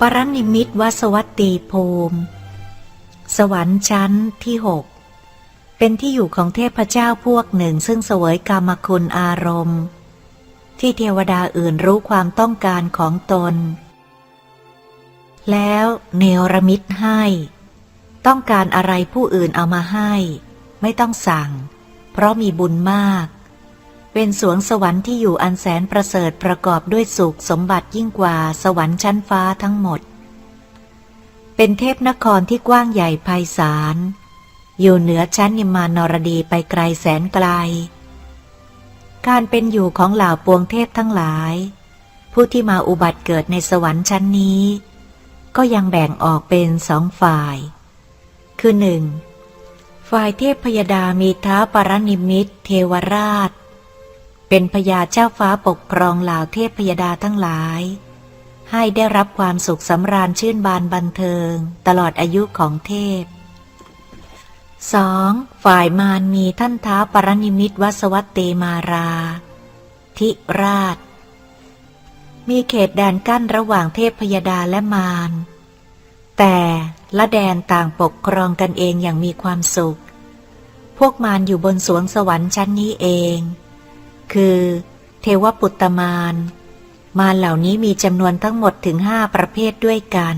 ปรนิมิตวสวัตตีภูมิ สวรรค์ชั้นที่หกเป็นที่อยู่ของเทพเจ้าพวกหนึ่ง ซึ่งเสวยกรรมคุณอารมณ์ ที่เทวดาอื่นรู้ความต้องการของตน แล้วเนรมิตให้ ต้องการอะไรผู้อื่นเอามาให้ ไม่ต้องสั่ง เพราะมีบุญมาก เป็นสวงสวรรค์ที่อยู่อันแสนประเสริฐประกอบด้วยสุขสมบัติยิ่งกว่าสวรรค์ชั้นฟ้าทั้งหมด เป็นเทพนครที่กว้างใหญ่ไพศาล อยู่เหนือชั้นยิมานรดีไปไกลแสนไกล การเป็นอยู่ของเหล่าปวงเทพทั้งหลาย ผู้ที่มาอุบัติเกิดในสวรรค์ชั้นนี้ ก็ยังแบ่งออกเป็นสองฝ่าย คือหนึ่งฝ่ายเทพพยดามีท้าปรนิมิตเทวราช เป็นพญาเจ้าฟ้าปกครองเหล่าเทพพยดาทั้งหลาย ให้ได้รับความสุขสำราญชื่นบานบันเทิง ตลอดอายุของเทพ 2. ฝ่ายมารมีท่านท้าปรนิมิตวสวัตเตมาราทิราช มีเขตแดนกั้นระหว่างเทพพยดาและมาร แต่ละแดนต่างปกครองกันเองอย่างมีความสุข พวกมารอยู่บนสวงสวรรค์ชั้นนี้เอง คือ เทวปุตตมารมารเหล่านี้มีจำนวนทั้งหมดถึงห้าประเภทด้วยกัน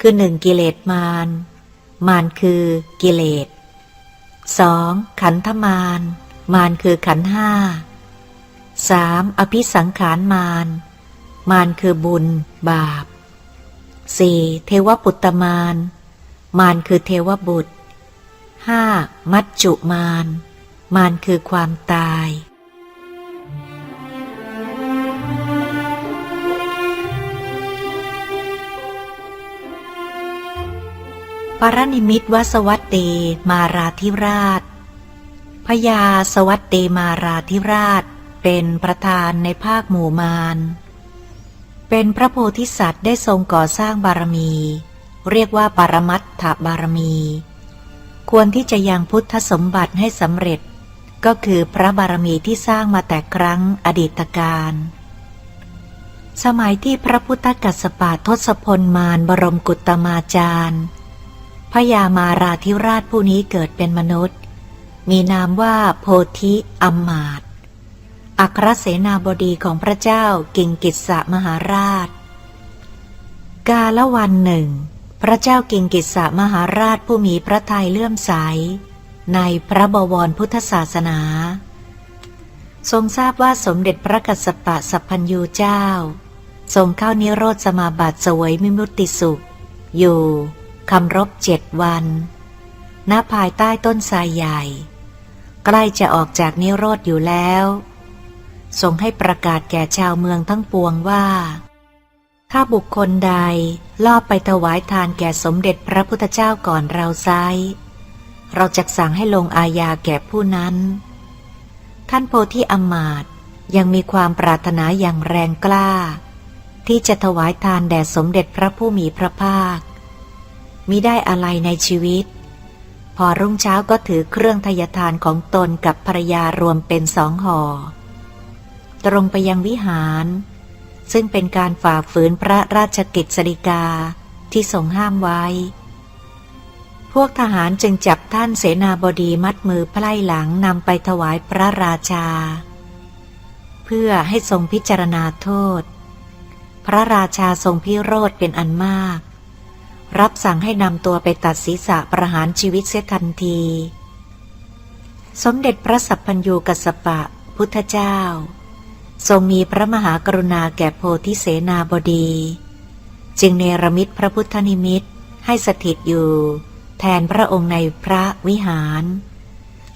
คือหนึ่งกิเลสมาร มารคือกิเลสสองขันธมาร มารคือขันธ์ห้าสามอภิสังขารมาร มารคือบุญ บาปสี่เทวปุตตมารมารคือเทวบุตรห้ามัจจุมารมารคือความตาย รนิมิตวสวัตเตมาราธิราช พญาสวัตเตมาราธิราช เป็นประธานในภาคหมู่มารเป็นพระโพธิสัตว์ได้ทรงก่อสร้างบารมี เรียกว่าปรมัตถบารมี ควรที่จะยังพุทธสมบัติให้สำเร็จ ก็คือพระบารมีที่สร้างมาแต่ครั้งอดีตการ สมัยที่พระพุทธกัสสปะทศพลมารบรมกุตมาจารย์ พญามาราธิราชผู้นี้เกิดเป็นมนุษย์ มีนามว่าโพธิอัมมาต์อัครเสนาบดีของพระเจ้ากิงกิสะมหาราช กาละวันหนึ่ง พระเจ้ากิงกิสะมหาราชผู้มีพระทัยเลื่อมใส ในพระบวรพุทธศาสนา ทรงทราบว่าสมเด็จพระกัสสปะสัพพัญญูเจ้า ทรงเข้านิโรธสมาบัติเสวยมิมุตติสุข อยู่ คำรบเจ็ดวันณภายใต้ต้นไทรใหญ่ ใกล้จะออกจากนิโรธอยู่แล้วทรงให้ประกาศแก่ชาวเมืองทั้งปวงว่า ถ้าบุคคลใดลอบไปถวายทานแก่สมเด็จพระพุทธเจ้าก่อนเราไซเราจะสั่งให้ลงอาญาแก่ผู้นั้น ท่านโพธิอมาตยังมีความปรารถนาอย่างแรงกล้า ที่จะถวายทานแด่สมเด็จพระผู้มีพระภาค มิได้อะไรในชีวิต พอรุ่งเช้าก็ถือเครื่องทยทานของตนกับภรรยารวมเป็นสองห่อตรงไปยังวิหาร ซึ่งเป็นการฝ่าฝืนพระราชกิจสฎิกาที่ทรงห้ามไว้ พวกทหารจึงจับท่านเสนาบดีมัดมือไพล่หลังนำไปถวายพระราชา เพื่อให้ทรงพิจารณาโทษ พระราชาทรงพิโรธเป็นอันมาก รับสั่งให้นำตัวไปตัดศีรษะประหารชีวิตเสียทันที สมเด็จพระสัพพัญญูกัสปะ พุทธเจ้า ทรงมีพระมหากรุณาแก่โพธิเสนาบดี จึงเนรมิตพระพุทธนิมิตให้สถิตอยู่ แทนพระองค์ในพระวิหาร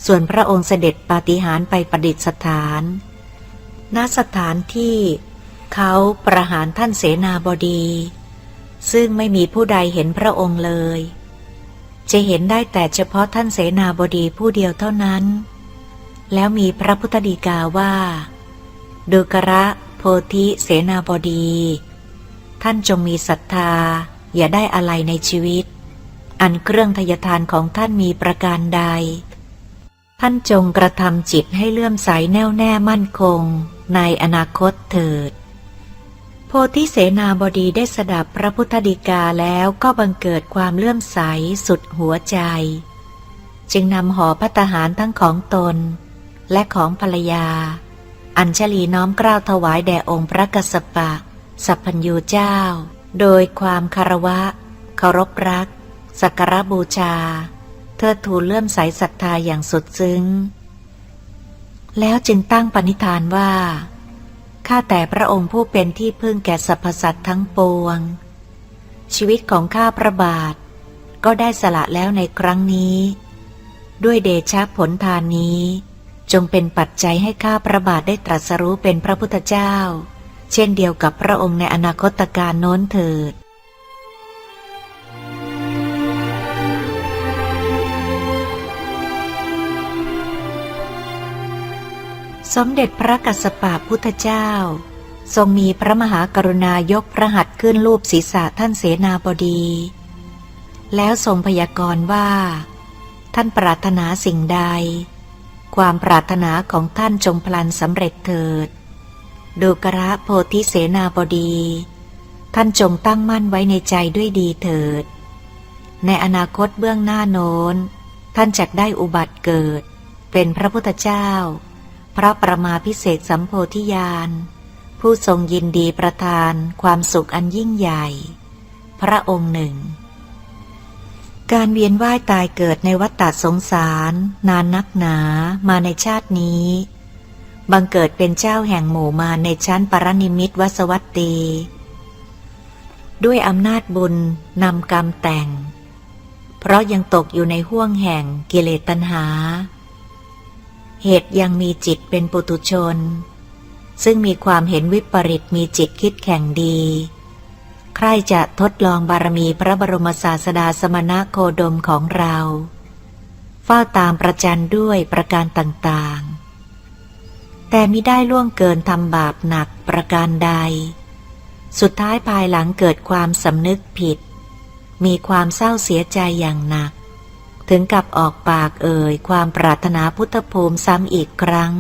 ส่วนพระองค์เสด็จปาฏิหาริย์ไปประดิษฐานณสถานที่เขาประหารท่านเสนาบดี ซึ่งไม่มีผู้ใดเห็นพระองค์เลย จะเห็นได้แต่เฉพาะท่านเสนาบดีผู้เดียวเท่านั้น แล้วมีพระพุทธดีกาว่าดูกระโพธิเสนาบดี ท่านจงมีศรัทธา อย่าได้อะไรในชีวิต อันเครื่องทยทานของท่านมีประการใด ท่านจงกระทำจิตให้เลื่อมใสแน่วแน่มั่นคงในอนาคตเถิด โพธิเสนาบดีได้สดับพระพุทธดีกาแล้วก็บังเกิดความเลื่อมใสสุดหัวใจ จึงนำหอพัตหารทั้งของตน และของภรรยา อัญชลีน้อมกล้าวถวายแด่องค์พระกสปะ สัพพัญญูเจ้า โดยความคารวะ เคารพรัก สักการบูชา เทิดทูนเลื่อมใสศรัทธาอย่างสุดซึ้ง แล้วจึงตั้งปณิธานว่า ข้าแต่พระองค์ผู้เป็นที่พึ่งแก่สรรพสัตว์ทั้งปวง ชีวิตของข้าพระบาท ก็ได้สละแล้วในครั้งนี้ ด้วยเดชะผลทานนี้ จงเป็นปัจจัยให้ข้าพระบาทได้ตรัสรู้เป็นพระพุทธเจ้า เช่นเดียวกับพระองค์ในอนาคตการโน้นเถิด สมเด็จพระกัสสปะพุทธเจ้า ทรงมีพระมหากรุณายกพระหัตถ์ขึ้นรูปศีรษะท่านเสนาบดี แล้วทรงพยากรณ์ว่า ท่านปรารถนาสิ่งใด ความปรารถนาของท่านจงพลันสำเร็จเถิด ดูกระโพธิเสนาบดี ท่านจงตั้งมั่นไว้ในใจด้วยดีเถิด ในอนาคตเบื้องหน้าโน้น ท่านจักได้อุบัติเกิด เป็นพระพุทธเจ้า พระประมาพิเศษสัมโพธิญาณ ผู้ทรงยินดีประทานความสุขอันยิ่งใหญ่ พระองค์หนึ่ง การเวียนว่ายตายเกิดในวัฏฏสงสาร นานนักหนามาในชาตินี้บังเกิดเป็นเจ้าแห่งหมู่มาในชั้นปรนิมิตวสวัตตี ด้วยอำนาจบุญนำกรรมแต่ง เพราะยังตกอยู่ในห่วงแห่งกิเลสตัณหา เหตุยังมีจิตเป็นปุตุชน ซึ่งมีความเห็นวิปริตมีจิตคิดแข่งดี ใครจะทดลองบารมีพระบรมศาสดาสมณะโคดมของเรา เฝ้าตามประจันด้วยประการต่างๆ แต่มิได้ล่วงเกินทำบาปหนักประการใด สุดท้ายภายหลังเกิดความสำนึกผิด มีความเศร้าเสียใจอย่างหนัก ถึงกับออกปากเอ่ยความปรารถนาพุทธภูมิซ้ำอีกครั้ง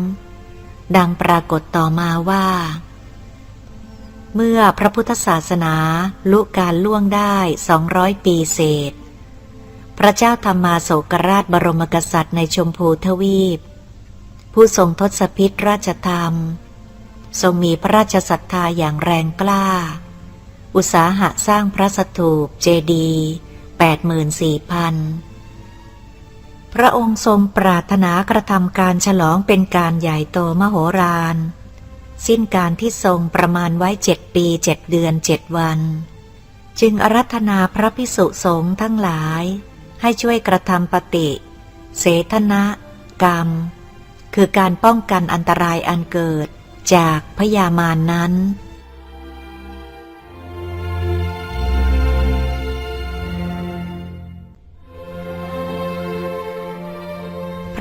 ดังปรากฏต่อมาว่า เมื่อพระพุทธศาสนาลุการล่วงได้สองร้อยปีเศษ พระเจ้าธรรมาโศกราชบรมกษัตริย์ในชมพูทวีป ผู้ทรงทศพิษราชธรรม ทรงมีพระราชศรัทธาอย่างแรงกล้า อุตสาหะสร้างพระสถูปเจดีย์แปดหมื่นสี่ พระองค์ทรงปรารถนากระทำการฉลองเป็นการใหญ่โตมโหฬารสิ้นการที่ทรงประมาณไว้เจ็ดปีเจ็ดเดือนเจ็ดวัน จึงอารัธนาพระพิสุสงฆ์ทั้งหลาย ให้ช่วยกระทำปฏิ เสธนะ กรรม คือการป้องกันอันตรายอันเกิดจากพยามารนนั้น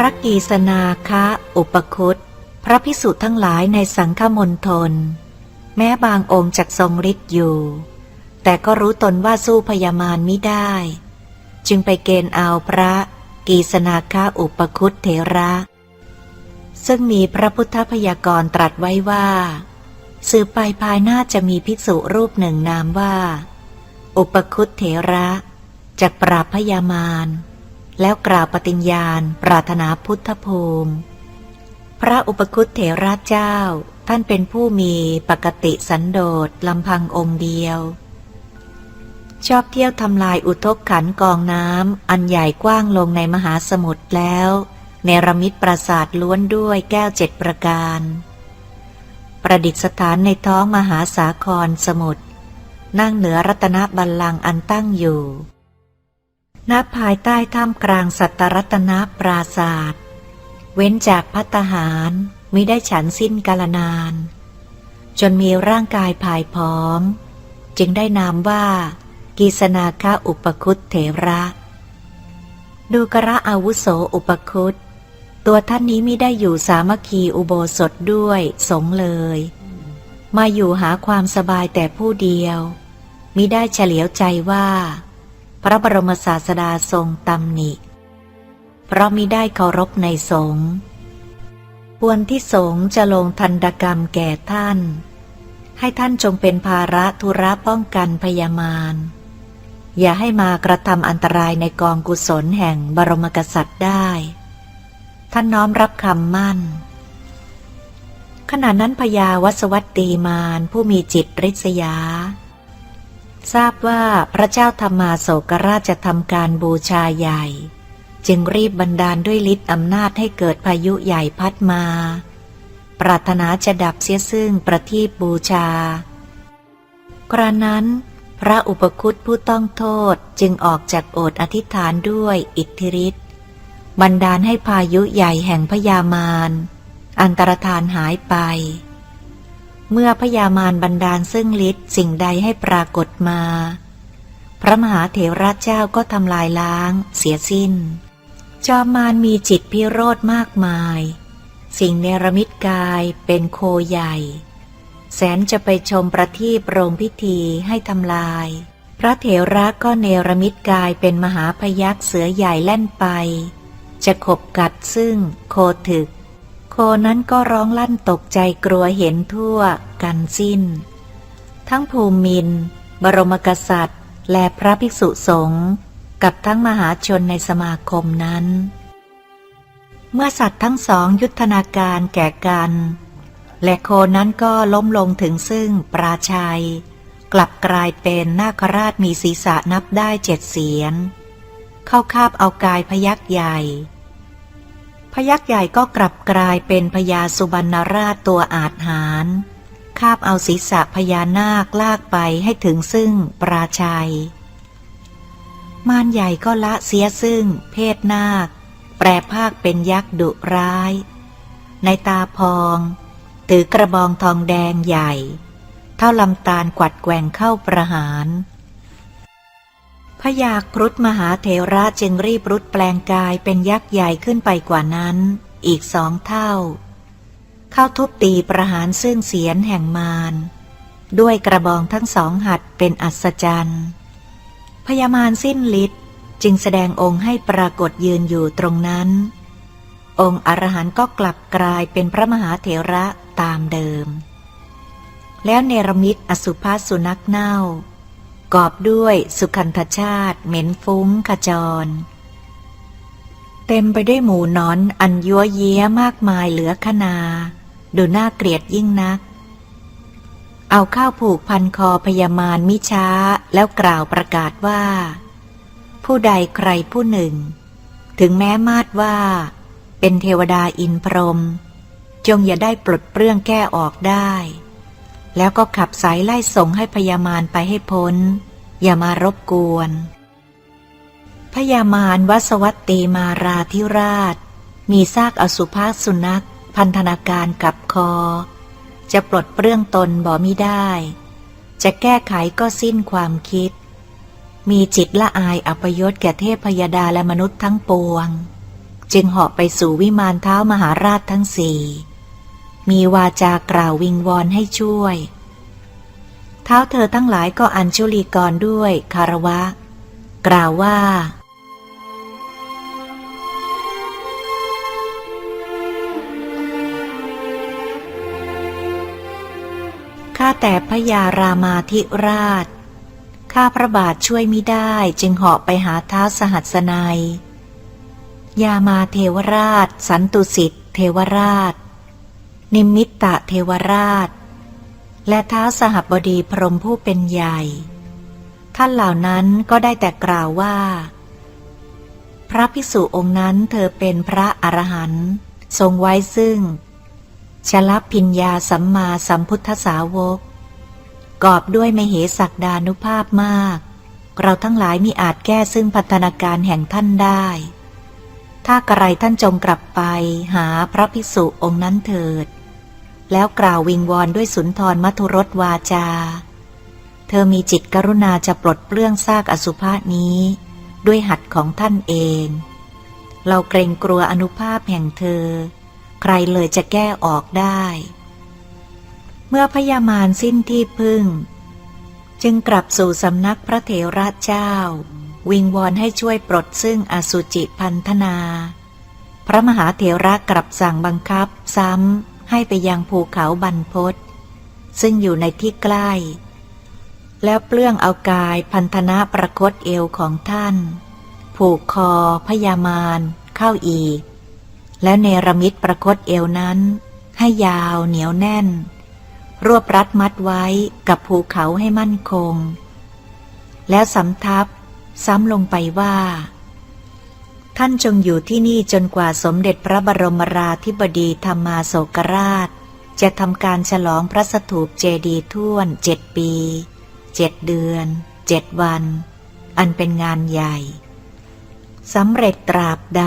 พระกีสนาคะอุปคุตพระพิสุทั้งหลายในสังฆมณฑลแม้บางองค์จักทรงฤทธิ์อยู่ แต่ก็รู้ตนว่าสู้พยามารมิได้ จึงไปเกณฑ์เอาพระกีสนาคะอุปคุตเถระ ซึ่งมีพระพุทธพยากรณ์ตรัสไว้ว่า สืบไปภายหน้าจะมีภิกษุรูปหนึ่งนามว่า อุปคุตเถระจากปราบพยามาร แล้วกล่าวปฏิญญาณ ปรารถนาพุทธภูมิ พระอุปคุตเถระเจ้า ท่านเป็นผู้มีปกติสันโดษลำพังองค์เดียว ชอบเที่ยวทำลายอุทกขันกองน้ำอันใหญ่กว้างลงในมหาสมุทรแล้วเนรมิตปราสาทล้วนด้วยแก้วเจ็ดประการ ประดิษฐานในท้องมหาสาครสมุทรนั่งเหนือรัตนบัลลังก์อันตั้งอยู่ ณภายใต้ท่ามกลางสัตรัตนปราศาสตร์เว้นจากพัตหารมิได้ฉันสิ้นกาลนาน จนมีร่างกายผายผอม จึงได้นามว่า กีสนาคะอุปคุตเถระ ดูกระอาวุโสอุปคุตตัวท่านนี้มิได้อยู่สามัคคีอุโบสถด้วยสงเลย มาอยู่หาความสบายแต่ผู้เดียวมิได้เฉลียวใจว่า พระบรมศาสดาทรงตำหนิ เพราะมิได้เคารพในสงฆ์ควรที่สงฆ์จะลงทันดกรรมแก่ท่าน ให้ท่านจงเป็นภาระธุระป้องกันพยามาร อย่าให้มากระทำอันตรายในกองกุศลแห่งบรมกษัตริย์ได้ ท่านน้อมรับคำมั่น ขณะนั้นพญาวัสวัตตีมารผู้มีจิตริษยา ทราบว่าพระเจ้าธรรมาโศกราชจะทำการบูชาใหญ่ จึงรีบบันดาลด้วยฤทธิ์อำนาจให้เกิดพายุใหญ่พัดมา ปรารถนาจะดับเสียซึ่งประทีปบูชา กระนั้น พระอุปคุตผู้ต้องโทษจึงออกจากโอษอธิษฐานด้วยอิทธิฤทธิ์บันดาลให้พายุใหญ่แห่งพยามารอันตรธานหายไป เมื่อพยามารบันดาลซึ่งฤทธิ์สิ่งใดให้ปรากฏมา พระมหาเถระเจ้าก็ทำลายล้าง เสียสิ้น จอมมารมีจิตพิโรธมากมาย สิ่งเนรมิตกายเป็นโคใหญ่ แสนจะไปชมประทีปโรงพิธีให้ทำลาย พระเถระก็เนรมิตกายเป็นมหาพยักษ์เสือใหญ่แล่นไป จะขบกัดซึ่งโคถึก นั้นก็ร้องลั่นตกใจกลัวเห็นทั่วกันสิ้น ทั้งภูมิน บรมกษัตริย์ และพระภิกษุสงฆ์กับทั้งมหาชนในสมาคมนั้น เมื่อสัตว์ทั้งสองยุทธนาการแก่กัน และโคนั้นก็ล้มลงถึงซึ่งปราชัย กลับกลายเป็นนาคราชมีศีรษะนับได้เจ็ดเสียน เข้าคาบเอากายพยักใหญ่ พยักษ์ใหญ่ก็กลับกลายเป็นพญาสุบรรณราชตัวอาจหารคาบเอาศีรษะพญานาคลากไปให้ถึงซึ่งปราชัย มารใหญ่ก็ละเสียซึ่ง เพศนาค แปรภาคเป็นยักษ์ดุร้าย ในตาพอง ถือกระบองทองแดงใหญ่ เท่าลำตาลกวัดแกว่งเข้าประหาร พยาครุฑมหาเถระจึงรีบรุดแปลงกายเป็นยักษ์ใหญ่ขึ้นไปกว่านั้น อีกสองเท่า เข้าทุบตีประหารซึ่งเสียนแห่งมารด้วยกระบองทั้งสองหัดเป็นอัศจรรย์พญามารสิ้นฤทธิ์จึงแสดงองค์ให้ปรากฏยืนอยู่ตรงนั้น องค์อรหันต์ก็กลับกลายเป็นพระมหาเถระตามเดิม แล้วเนรมิตอสุภาสุนักเน่า กอบด้วยสุขันธชาติเหม็นฟุ้งขจร เต็มไปด้วยหมูนอนอันยัวเยี้ยมากมายเหลือขนา ดูน่าเกลียดยิ่งนัก เอาข้าวผูกพันคอพยามารมิช้าแล้วกล่าวประกาศว่า ผู้ใดใครผู้หนึ่ง ถึงแม้มาดว่า เป็นเทวดาอินพรหมจงอย่าได้ปลดเปลื้องแก้ออกได้ แล้วก็ขับสายไล่ส่งให้พยามารไปให้พ้น อย่ามารบกวนพยามารวสวัตตีมาราธิราช มีซากอสุภาสุนัข พันธนาการกับคอ จะปลดเปลื้องตนบ่มิได้ จะแก้ไขก็สิ้นความคิด มีจิตละอายอัปยศแก่เทพพยดาและมนุษย์ทั้งปวง จึงเหาะไปสู่วิมานเท้ามหาราชทั้งสี่ มีวาจากล่าววิงวอนให้ช่วย เท้าเธอทั้งหลายก็อัญชุลีกรด้วยคารวะ กล่าวว่าข้าแต่พระยารามาธิราช ข้าพระบาทช่วยมิได้จึงเหาะไปหาเท้าสหัสนัยยามาเทวราช สันตุสิทธิเทวราช นิมิตตะเทวราช และเท้าสหบดีพรหมผู้เป็นใหญ่ ท่านเหล่านั้นก็ได้แต่กล่าวว่า พระภิกษุองค์นั้นเธอเป็นพระอรหันต์ทรงไว้ซึ่ง ชลพิญญาสัมมาสัมพุทธสาวก กอบด้วยมเหสักดานุภาพมาก เราทั้งหลายมีอาจแก้ซึ่งพัฒนาการแห่งท่านได้ ถ้ากระไรท่านจงกลับไปหาพระภิกษุองค์นั้นเถิด แล้วกล่าววิงวอนด้วยสุนทรมัทุรสวาจา เธอมีจิตกรุณาจะปลดเปลื้องซากอสุภะนี้ ด้วยหัดของท่านเอง เราเกรงกลัวอนุภาพแห่งเธอ ใครเลยจะแก้ออกได้ เมื่อพญามารสิ้นที่พึ่ง จึงกลับสู่สำนักพระเถระเจ้า วิงวอนให้ช่วยปลดซึ่งอสุจิพันธนา พระมหาเถระกลับสั่งบังคับซ้ำ ให้ไปยังภูเขาบรรพศซึ่งอยู่ในที่ใกล้ แล้วเปลื้องเอากายพันธนะประคตเอวของท่าน ผูกคอพยามารเข้าอีก แล้วเนรมิตประคตเอวนั้น ให้ยาวเหนียวแน่น รวบรัดมัดไว้กับภูเขาให้มั่นคง แล้วสำทับซ้ำลงไปว่า ท่านจงอยู่ที่นี่จนกว่าสมเด็จพระบรมราธิบดีธรรมาโศกราช จะทำการฉลองพระสถูปเจดีย์ท่วนเจ็ดปีเจ็ดเดือนเจ็ดวัน อันเป็นงานใหญ่สำเร็จตราบใด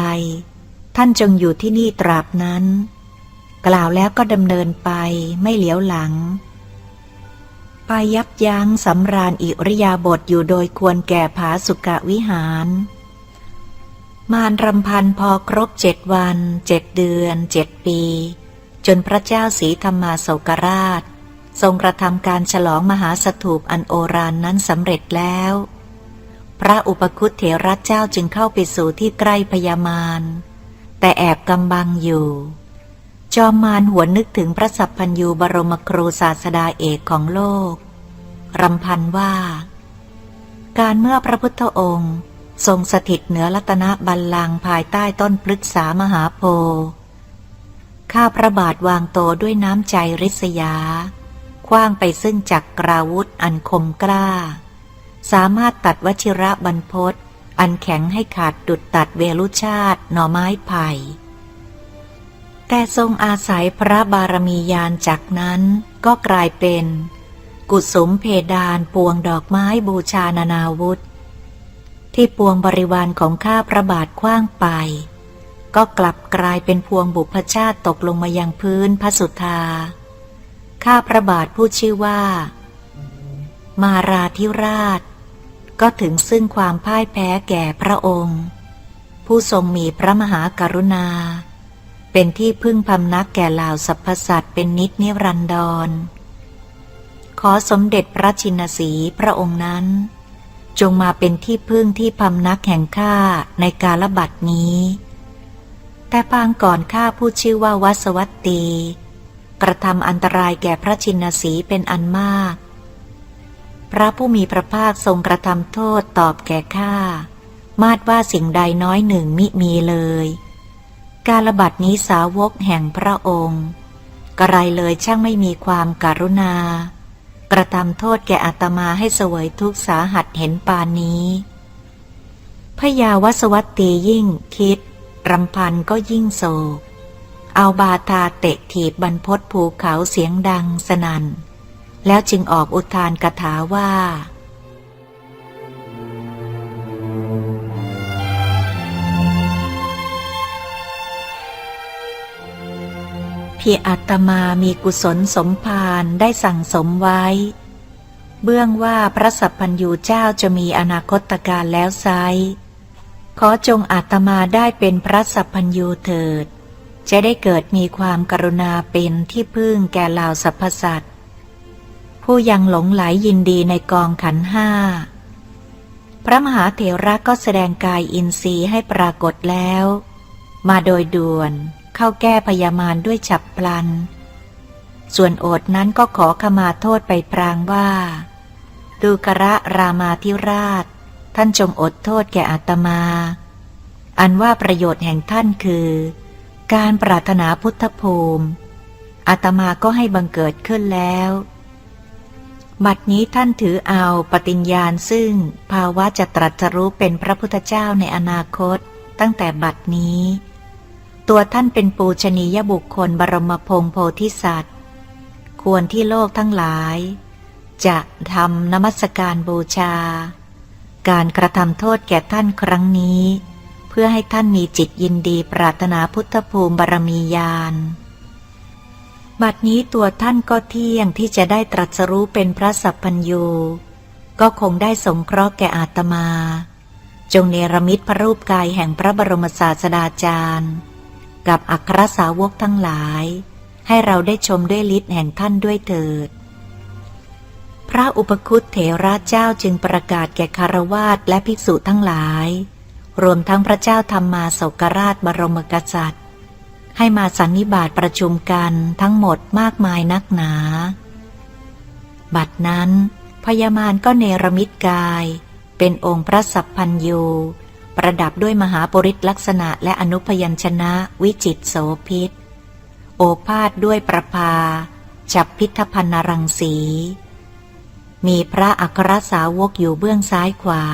ท่านจงอยู่ที่นี่ตราบนั้น กล่าวแล้วก็ดำเนินไปไม่เหลียวหลัง ไปยับยั้งสำราญอิริยาบถอยู่โดยควรแก่ผาสุกะวิหาร มารรำพันพอครบเจ็ดวันเจ็ดเดือนเจ็ดปี จนพระเจ้าสีธรรมาโศกราช ทรงกระทำการฉลองมหาสถูปอันโอรานนั้นสำเร็จแล้ว พระอุปคุตเถระเจ้าจึงเข้าไปสู่ที่ใกล้พญามารแต่แอบกำบังอยู่ จอมมารหัวนนึกถึงพระสัพพัญยูบรมครูศาสดาเอกของโลก รำพันว่า การเมื่อพระพุทธองค์ ทรงสถิตเหนือรัตนบัลลังก์ภายใต้ต้นพฤกษามหาโพธิ์ข้าพระบาทวางโตด้วยน้ำใจริษยา คว้างไปซึ่งจักกราวุธอันคมกล้า สามารถตัดวชิระบรรพศอันแข็งให้ขาดดุดตัดเวลุชาติหน่อไม้ไผ่ แต่ทรงอาศัยพระบารมียานจากนั้นก็กลายเป็น กุสมเพดานปวงดอกไม้บูชานานาวุธ ที่ปวงบริวารของข้าพระบาทคว้างไป ก็กลับกลายเป็นพวงบุพชาติตกลงมายังพื้นพระสุธา ข้าพระบาทผู้ชื่อว่า มาราธิราช ก็ถึงซึ่งความพ่ายแพ้แก่พระองค์ ผู้ทรงมีพระมหากรุณา เป็นที่พึ่งพำนักแก่เหล่าสรรพสัตว์เป็นนิจนิรันดร ขอสมเด็จพระชินสีพระองค์นั้น จงมาเป็นที่พึ่งที่พำนักแห่งข้าในกาลบัดนี้ แต่ปางก่อนข้าผู้ชื่อว่าวัสวัตตี กระทำอันตรายแก่พระชินสีเป็นอันมาก พระผู้มีพระภาคทรงกระทำโทษตอบแก่ข้ามาดว่าสิ่งใดน้อยหนึ่งมิมีเลย การระบัดนี้สาวกแห่งพระองค์ กระไรเลยช่างไม่มีความการุณา กระทำโทษแก่อาตมาให้เสวยทุกสาหัสเห็นปานนี้พยาวัสวัตตียิ่งคิด รำพันก็ยิ่งโศก เอาบาทาเตะถีบบรรพศภูเขาเสียงดังสนัน่น แล้วจึงออกอุทานกถาว่า พี่อาตมามีกุศลสมภารได้สั่งสมไว้ เบื้องว่าพระสัพพัญญูเจ้าจะมีอนาคตการแล้วไซขอจงอาตมาได้เป็นพระสัพพัญญูเถิด จะได้เกิดมีความกรุณาเป็นที่พึ่งแก่เหล่าสรรพสัตว์ผู้ยังหลงไหลยินดีในกองขันห้า พระมหาเถระก็แสดงกายอินทรีย์ให้ปรากฏแล้ว มาโดยด่วน เข้าแก้พยามารด้วยฉับพลัน ส่วนโอดนั้นก็ขอขมาโทษไปพรางว่า ดูกระรามาธิราช ท่านจงอดโทษแก่อาตมา อันว่าประโยชน์แห่งท่านคือ การปรารถนาพุทธภูมิ อาตมาก็ให้บังเกิดขึ้นแล้วบัดนี้ท่านถือเอาปฏิญญาณซึ่งภาวะจะตรัสรู้เป็นพระพุทธเจ้าในอนาคตตั้งแต่บัดนี้ ตัวท่านเป็นปูชนียบุคคลบรมพงโพธิสัตว์ ควรที่โลกทั้งหลาย จะทำนมัสการบูชา การกระทำโทษแก่ท่านครั้งนี้ เพื่อให้ท่านมีจิตยินดีปรารถนาพุทธภูมิบารมีญาณบัดนี้ตัวท่านก็เที่ยงที่จะได้ตรัสรู้เป็นพระสัพพัญญู ก็คงได้สงเคราะห์แก่อาตมา จงเนรมิตพระรูปกายแห่งพระบรมศาสดาจารย์ กับอัครสาวกทั้งหลาย ให้เราได้ชมด้วยฤทธิ์แห่งท่านด้วยเถิด พระอุปคุตเถระเจ้าจึงประกาศแก่คารวาสและภิกษุทั้งหลาย รวมทั้งพระเจ้าธรรมาโศกราชบรมกษัตริย์ ให้มาสันนิบาตประชุมกันทั้งหมดมากมายนักหนา บัดนั้นพญามารก็เนรมิตกาย เป็นองค์พระสัพพัญยู ประดับด้วยมหาปริศลักษณะและอนุพยัญชนะวิจิตโสพิษ โอภาษด้วยประภา จับพิทพันนรังสี มีพระอัครสาวกอยู่เบื้องซ้ายขวา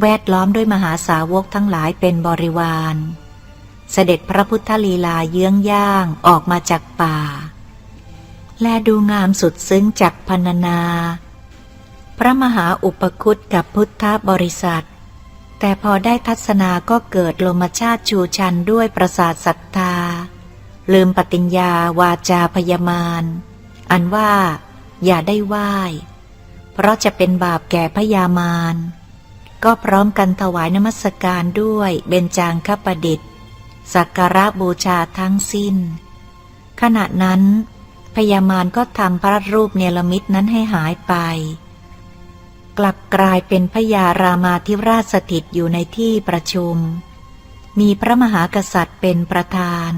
แวดล้อมด้วยมหาสาวกทั้งหลายเป็นบริวาร เสด็จพระพุทธลีลาเยื้องย่างออกมาจากป่า และดูงามสุดซึ้งจากพรรณนา พระมหาอุปคุตกับพุทธบริษัท แต่พอได้ทัศนาก็เกิดลมชาติชูชันด้วยประสาทศรัทธา ลืมปฏิญญาวาจาพยามานอันว่า อย่าได้ไหว้ เพราะจะเป็นบาปแก่พยามารก็พร้อมกันถวายนมัสการด้วยเบญจางคประดิษฐ์ สักการะบูชาทั้งสิ้น ขณะนั้น พยามารก็ทำพระรูปเนรมิตนั้นให้หายไป กลับกลายเป็นพญารามาธิราชสถิตอยู่ในที่ประชุม มีพระมหากษัตริย์เป็นประธาน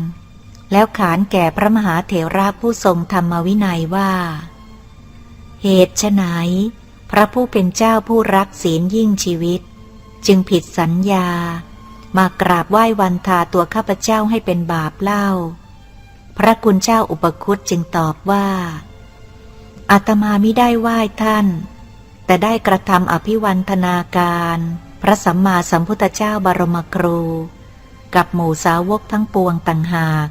แล้วขานแก่พระมหาเถระผู้ทรงธรรมวินัยว่า เหตุไฉนพระผู้เป็นเจ้าผู้รักศีลยิ่งชีวิต จึงผิดสัญญามากราบไหว้วันทาตัวข้าพเจ้าให้เป็นบาปเล่า พระคุณเจ้าอุปคุตจึงตอบว่าอาตมามิได้ไหว้ท่าน แต่ได้กระทำอภิวันธนาการ พระสัมมาสัมพุทธเจ้าบรมครู กับหมู่สาวกทั้งปวงต่างหาก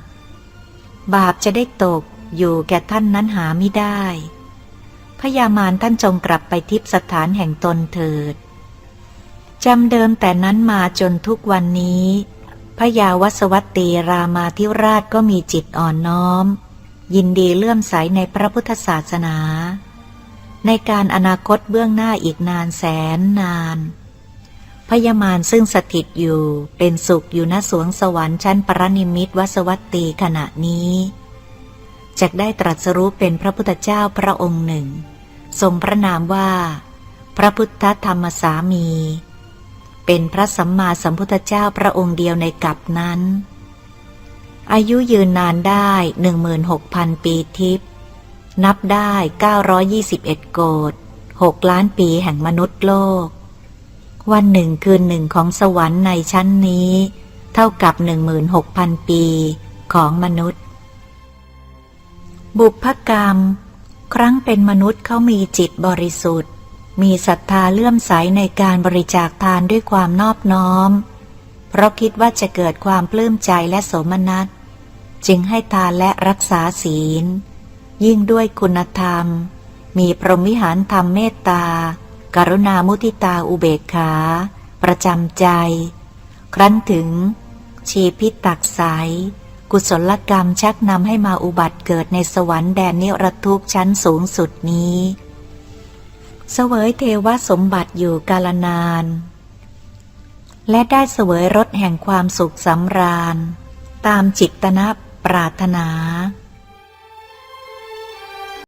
บาปจะได้ตกอยู่แก่ท่านนั้นหาไม่ได้พญามารท่านจงกลับไปทิพสถานแห่งตนเถิดจำเดิมแต่นั้นมาจนทุกวันนี้ พระยาวัสวัตตีรามาธิราชก็มีจิตอ่อนน้อม ยินดีเลื่อมใสในพระพุทธศาสนา ในการอนาคตเบื้องหน้าอีกนานแสนนานพญามารซึ่งสถิตอยู่เป็นสุขอยู่ณสวงสวรรค์ชั้นปรนิมิตวสวัตตีขณะนี้จะได้ตรัสรู้เป็นพระพุทธเจ้าพระองค์หนึ่ง ทรงพระนามว่า พระพุทธธรรมสามี เป็นพระสัมมาสัมพุทธเจ้าพระองค์เดียวในกับนั้น อายุยืนนานได้16,000ปีทิพย์ นับได้ 921 โกด6ล้านปีแห่งมนุษย์โลก วันหนึ่งคืนหนึ่งของสวรรค์ในชั้นนี้ เท่ากับ 16,000 ปีของมนุษย์ บุพกรรม ครั้งเป็นมนุษย์เขามีจิตบริสุทธิ์ มีศรัทธาเลื่อมใสในการบริจาคทานด้วยความนอบน้อม เพราะคิดว่าจะเกิดความปลื้มใจและสมนัสจึงให้ทานและรักษาศีล ยิ่งด้วยคุณธรรม มีพรหมวิหารธรรมเมตตา กรุณามุทิตาอุเบกขา ประจำใจ ครั้นถึง ชีพิตักใสกุศลกรรมชักนำให้มาอุบัติเกิดในสวรรค์แดนนิรทุกชั้นสูงสุดนี้ เสวยเทวสมบัติอยู่กาลนาน และได้เสวยรสแห่งความสุขสำราญ ตามจิตตนะปรารถนา